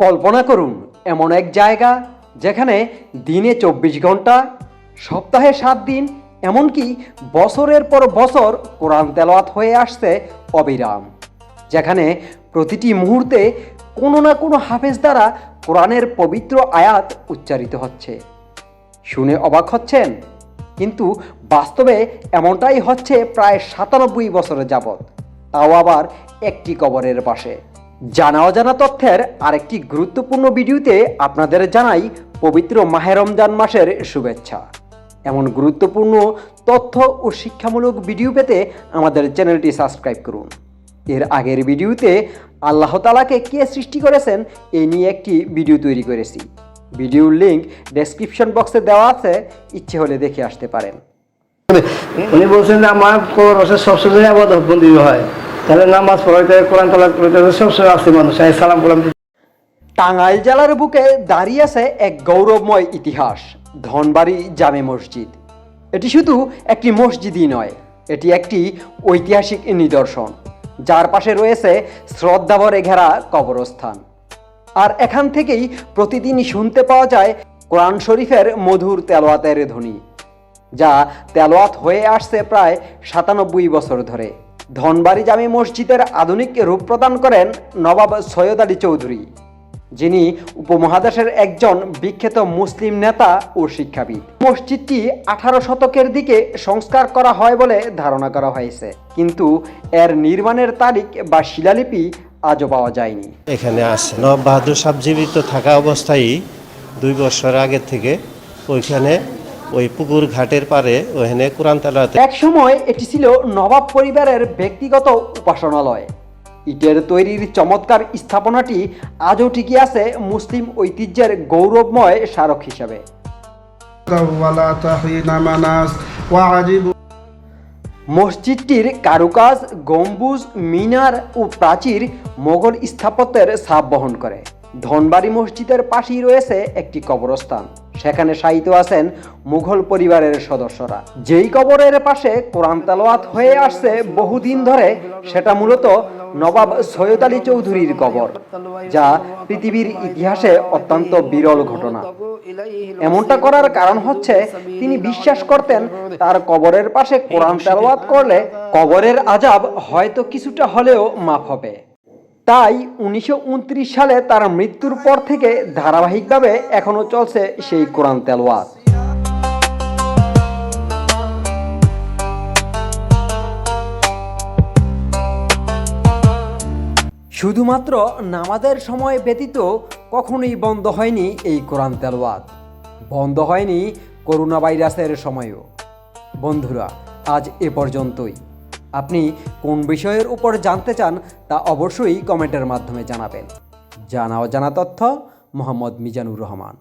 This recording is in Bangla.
কল্পনা করুন, এমন এক জায়গা যেখানে দিনে চব্বিশ ঘণ্টা, সপ্তাহে সাত দিন, এমনকি বছরের পর বছর কোরআন তেলাওয়াত হয়ে আসছে অবিরাম, যেখানে প্রতিটি মুহূর্তে কোনো না কোনো হাফেজ দ্বারা কোরআনের পবিত্র আয়াত উচ্চারিত হচ্ছে। শুনে অবাক হচ্ছেন, কিন্তু বাস্তবে এমনটাই হচ্ছে প্রায় সাতানব্বই বছরের যাবৎ, তাও আবার একটি কবরের পাশে। জানা অজানা তথ্যের আরেকটি গুরুত্বপূর্ণ ভিডিওতে আপনাদের জানাই পবিত্র মাহে রমজান মাসের শুভেচ্ছা। এমন গুরুত্বপূর্ণ তথ্য ও শিক্ষামূলক ভিডিও পেতে আমাদের চ্যানেলটি সাবস্ক্রাইব করুন। এর আগের ভিডিওতে আল্লাহ তালাকে কে সৃষ্টি করেছেন এই নিয়ে একটি ভিডিও তৈরি করেছি। ভিডিওর লিংক ডেসক্রিপশন বক্সে দেওয়া আছে, ইচ্ছে হলে দেখে আসতে পারেন। উনি বলছেন যে আমার সবসময় আবাদ হয়। তাহলে নামাজ পড়াইতে, কোরআন আসছে মানুষ। সালাম টাঙ্গাইল জেলার বুকে দাঁড়িয়ে আছে এক গৌরবময় ইতিহাস, ধনবাড়ি জামে মসজিদ। এটি শুধু একটি মসজিদই নয়, এটি একটি ঐতিহাসিক নিদর্শন, যার পাশে রয়েছে শ্রদ্ধাভরে ঘেরা কবরস্থান। আর এখান থেকেই প্রতিদিনই শুনতে পাওয়া যায় কোরআন শরীফের মধুর তেলোয়াতের ধ্বনি, যা তেলোয়াত হয়ে আসছে প্রায় সাতানব্বই বছর ধরে। ধনবাড়ি জামি মসজিদের আধুনিক রূপ প্রদান করেন নবাব সৈয়দ আলী চৌধুরী, যিনি উপমহাদেশের একজন বিখ্যাত মুসলিম নেতা ও শিক্ষাবিদ। মসজিদটি আঠারো শতকের দিকে সংস্কার করা হয় বলে ধারণা করা হয়েছে, কিন্তু এর নির্মাণের তারিখ বা শিলালিপি আজও পাওয়া যায়নি। এখানে আসে নব বাহাদুর সাহেব জীবিত থাকা অবস্থায় দুই বছর আগে থেকে ওইখানে ওই পুকুর ঘাটের পারে ওখানে কোরআন তালাতে এক সময় এটি ছিল নবাব পরিবারের ব্যক্তিগত উপাসনালয়। ইটের তৈরির চমৎকার স্থাপনাটি আজও টিকে আছে মুসলিম ঐতিহ্যের গৌরবময় স্মারক হিসাবে। মসজিদটির কারুকাজ, গম্বুজ, মিনার ও প্রাচীর মোগল স্থাপত্যের ছাপ বহন করে। ধনবাড়ি মসজিদের পাশেই রয়েছে একটি কবরস্থান। সেখানে শায়িত আছেন মুঘল পরিবারের সদস্যরা। যেই কবরের পাশে কোরআন তেলাওয়াত হয়ে আসছে বহুদিন ধরে, সেটা মূলত নবাব সৈয়দ আলী চৌধুরীর কবর, যা পৃথিবীর ইতিহাসে অত্যন্ত বিরল ঘটনা। এমনটা করার কারণ হচ্ছে, তিনি বিশ্বাস করতেন তার কবরের পাশে কোরআন তেলাওয়াত করলে কবরের আজাব হয়তো কিছুটা হলেও মাফ হবে। তাই উনিশশো উনত্রিশ সালে তার মৃত্যুর পর থেকে ধারাবাহিকভাবে এখনও চলছে সেই কোরআন তেলাওয়াত। শুধুমাত্র নামাজের সময় ব্যতীত কখনোই বন্ধ হয়নি এই কোরআন তেলাওয়াত। বন্ধ হয়নি করোনা ভাইরাসের সময়ও। বন্ধুরা, আজ এ পর্যন্তই। আপনি কোন বিষয়ের উপর জানতে চান তা অবশ্যই কমেন্টের মাধ্যমে জানাবেন। জানা অজানা তথ্য, মোহাম্মদ মিজানুর রহমান।